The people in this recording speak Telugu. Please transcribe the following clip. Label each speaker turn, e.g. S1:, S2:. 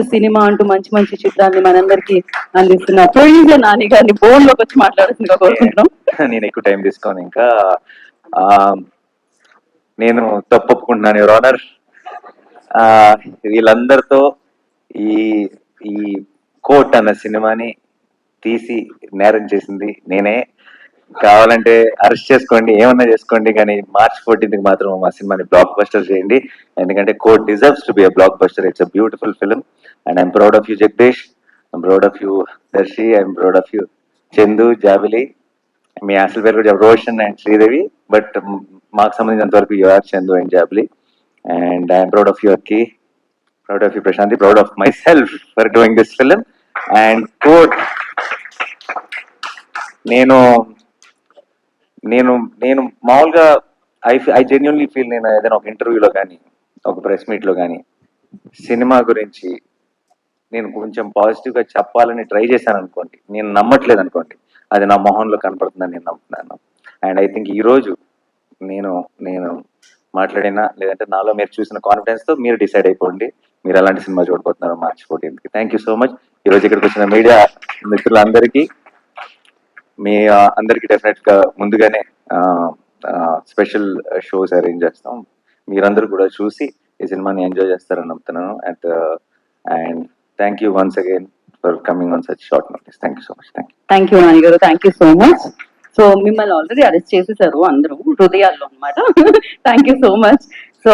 S1: సినిమా అంటూ మంచి మంచి చిత్రాన్ని మనందరికి అందిస్తున్న ప్రొడ్యూసర్ నాని గారిని ఫోన్లోకి వచ్చి మాట్లాడుతుందిగా కోరుకుంటున్నాం.
S2: నేను ఎక్కువ టైం తీసుకోను ఇంకా. ఆ, నేను తప్పు యువర్ ఆనర్. వీళ్ళందరితో ఈ ఈ కోట్ అన్న సినిమాని తీసి నేరం చేసింది నేనే. కావాలంటే అరెస్ట్ చేసుకోండి ఏమన్నా చేసుకోండి కానీ మార్చ్ ఫోర్టీన్త్కి మాత్రం మా సినిమాని బ్లాక్ బస్టర్ చేయండి. ఎందుకంటే Court deserves to be a blockbuster it's a beautiful film and I'm proud of you Jagadish I'm proud of you Darshi I'm proud of you Chandu Jabili మీ అసలు పేరు కూడా రోషన్ అండ్ శ్రీదేవి బట్ మాకు సంబంధించినంత వరకు your Chandu and Jabili and I'm proud of యువర్కి proud of you Prashanthi proud of myself for doing this film and Court నేను నేను నేను మామూలుగా ఐ ఐ జెన్యున్లీ ఫీల్ నేను ఏదైనా ఒక ఇంటర్వ్యూలో కానీ ఒక ప్రెస్ మీట్లో కానీ సినిమా గురించి నేను కొంచెం పాజిటివ్గా చెప్పాలని ట్రై చేశాను అనుకోండి నేను నమ్మట్లేదు అనుకోండి అది నా మొహంలో కనపడుతుందని నేను నమ్ముతున్నాను. అండ్ ఐ థింక్ ఈరోజు నేను నేను మాట్లాడినా లేదంటే నాలో మీరు చూసిన కాన్ఫిడెన్స్తో మీరు డిసైడ్ అయిపోండి మీరు ఎలాంటి సినిమా చూడబోతున్నారు March fourteenth thank you so much ఈ రోజు ఇక్కడికి వచ్చిన మీడియా మిత్రులందరికీ మీ అందరికి డెఫినెట్గా ముందుగానే స్పెషల్ షోస్ అరేంజ్ చేస్తాం. మీరందరూ కూడా చూసి ఈ సినిమాని ఎంజాయ్ చేస్తారని నమ్ముతున్నాను. And and thank you once again for coming on such short notice thank you so much thank you
S1: thank you Nani garu. Thank you so much so మిమ్మల్ని ఆల్రెడీ అరెస్ట్ చేసేసారు అందరూ హృదయాల్లో అనమాట thank you so much so